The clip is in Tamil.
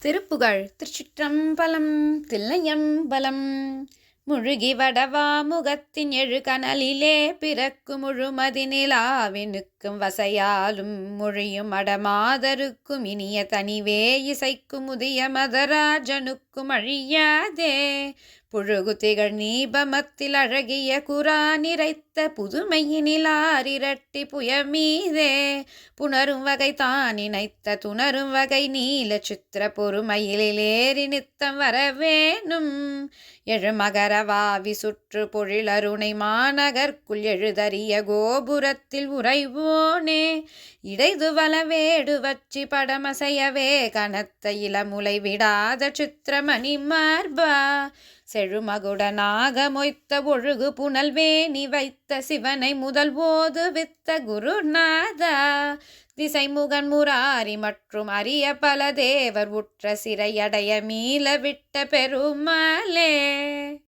திருப்புகழ் திருச்சிற்றம்பலம் தில்லையம்பலம். முழுகி வடவா முகத்தின் எழு கனலிலே பிறக்கு முழுமதி நிலாவினுக்கும் வசையாலும் மொழியும் அடமாதருக்கும் இனிய தனிவே இசைக்கும் முதிய மதராஜனுக்கும் அழியாதே. புழுகுதிகள் நீபமத்தில் அழகிய குரா நிறைத்த புதுமையினிலாரிரட்டி புயமீதே. புணரும் வகை தான் இணைத்த துணரும் வகை நீல சித்திர பொறுமையிலேறி நித்தம் வரவேணும் எழுமகரவாவி சுற்று பொழிலருணை மாநகர்க்குள் எழுதறிய கோபுரத்தில் உறைவோனே. இடைது வலவேடு வச்சி படமசையவே கனத்த இளமுலை விடாத சித்திரமணி மார்பா. செழுமகுடனாக மொய்த்த ஒழுகு புனல்வேணி வைத்த சிவனை முதல் போது வித்த குருநாதா. திசைமுகன் முராரி மற்றும் அரிய பல தேவர் உற்ற சிறையடைய மீள விட்ட பெருமாளே.